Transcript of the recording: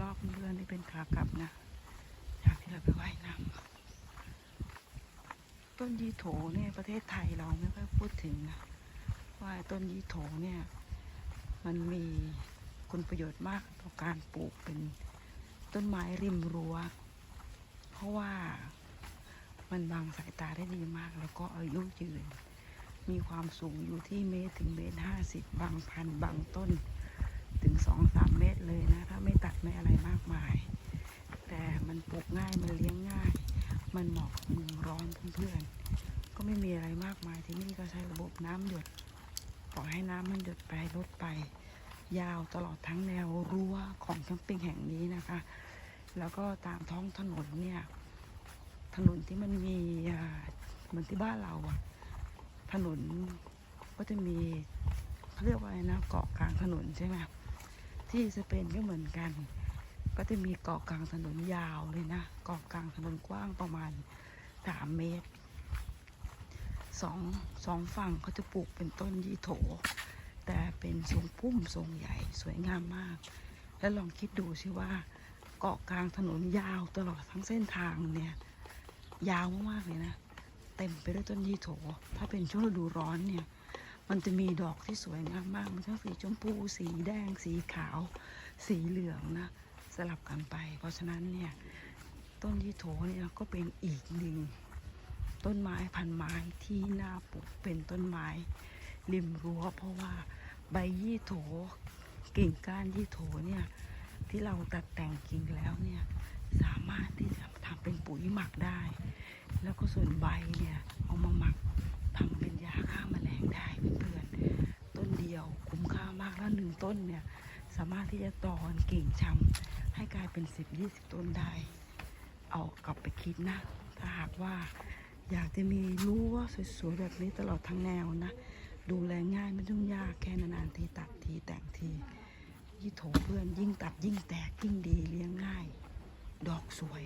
รอบเพื่อนนี่เป็นขากลับนะจากที่เราไปว่ายน้ำต้นยีโถเนี่ยประเทศไทยเราไม่ค่อยพูดถึงนะว่าต้นยีโถเนี่ยมันมีคุณประโยชน์มากต่อการปลูกเป็นต้นไม้ริมรั้ว เพราะว่ามันบังสายตาได้ดีมาก แล้วก็อายุยืน มีความสูงอยู่ที่เมตรถึงเมตรห้าสิบบางพันบางต้นถึงสองสามเมตรเลยนะถ้าไม่ตัดไม่อะไรมากมาย แต่มันปลูกง่ายมันเลี้ยงง่าย มันเหมาะกับเมืองร้อนเพื่อนๆก็ไม่มีอะไรมากมายที่นี่ก็ใช้ระบบน้ำหยดปล่อยให้น้ำมันหยดไปลดไป ยาวตลอดทั้งแนวรั้วของแคมปิ้งแห่งนี้นะคะ แล้วก็ตามท้องถนนเนี่ยถนนที่มันมีเหมือนที่บ้านเราอะถนนก็จะมีเขาเรียกว่าอะไรนะเกาะกลางถนนใช่ไหมที่สเปนก็เหมือนกัน ก็จะมีเกาะกลางถนนยาวเลยนะ เกาะกลางถนนกว้างประมาณสามเมตรสองสองฝั่งเขาจะปลูกเป็นต้นยี่โถ แต่เป็นทรงพุ่มทรงใหญ่สวยงามมาก แล้วลองคิดดูสิว่า เกาะกลางถนนยาวตลอดทั้งเส้นทางเนี่ย ยาวมากๆเลยนะ เต็มไปด้วยต้นยี่โถ ถ้าเป็นช่วงฤดูร้อนเนี่ยมันจะมีดอกที่สวยงามมาก มันทั้งสีชมพู สีแดง สีขาว สีเหลืองนะ สลับกันไป เพราะฉะนั้นเนี่ยต้นยี่โถเนี่ยก็เป็นอีกหนึ่งต้นไม้พันไม้ที่น่าปลูกเป็นต้นไม้ริมรั้ว เพราะว่าใบยี่โถกิ่งก้านยี่โถเนี่ยที่เราตัดแต่งกิ่งแล้วเนี่ยสามารถที่จะทำเป็นปุ๋ยหมักได้ แล้วก็ส่วนใบเนี่ยเอามาหมักทำเป็นยาฆ่าแมลงได้เพื่อนๆต้นเดียวคุ้มค่ามากแล้วหนึ่งต้นเนี่ย สามารถที่จะตอนกิ่งชำให้กลายเป็นสิบยี่สิบต้นได้ เอากลับไปคิดนะ ถ้าหากว่าอยากจะมีรั้วสวยๆแบบนี้ตลอดทั้งแนวนะ ดูแลง่ายไม่ต้องยากแค่นานๆทีตัดทีแต่งทียี่โถเพื่อนยิ่งตัดยิ่งแตกยิ่งดีเลี้ยงง่าย ดอกสวย